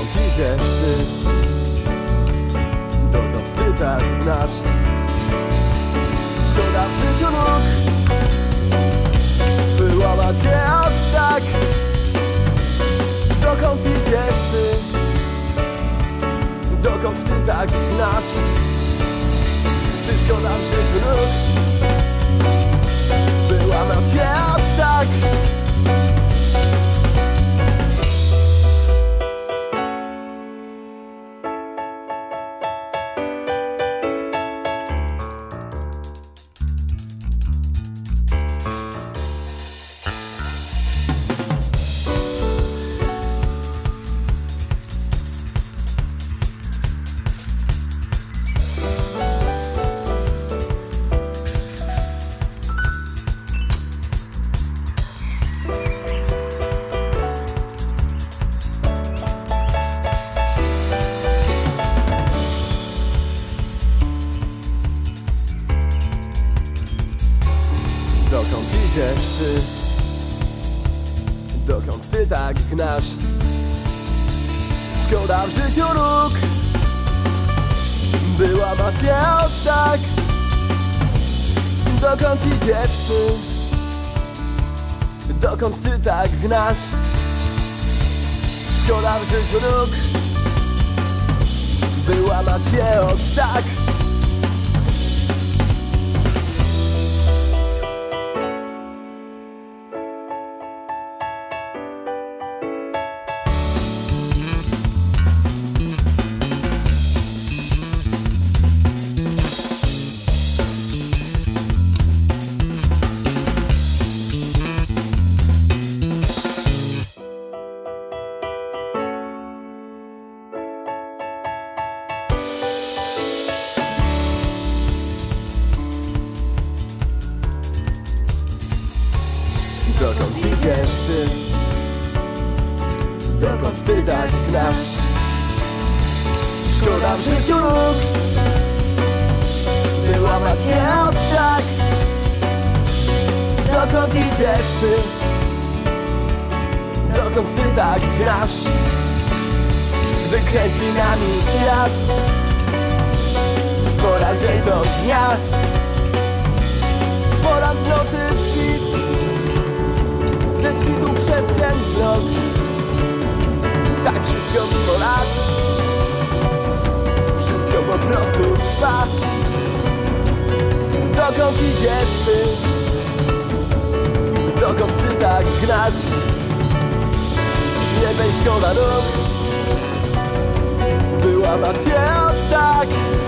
idziesz ty? Dokąd ty tak gnasz? Szkoda w życiu nóg Dokąd idziesz ty? Dokąd ty tak gnasz? Szkoda w życiu róg Była magia od tak Dokąd idziesz ty? Dokąd ty tak gnasz? Szkoda w życiu róg Była magia od tak Dokąd idziesz ty? Dokąd ty tak gnasz? Szkoda w życiu nóg Wyłamać je od tak Dokąd idziesz ty? Dokąd ty tak grasz? Gdy kręci nami świat Pora dzień do dnia przez dzień w rok Tak wszystko mimo lat Wszystko po prostu trwa. Dokąd idziesz ty? Dokąd ty tak grasz? Nie weź szkoda nóg. Wyłamać je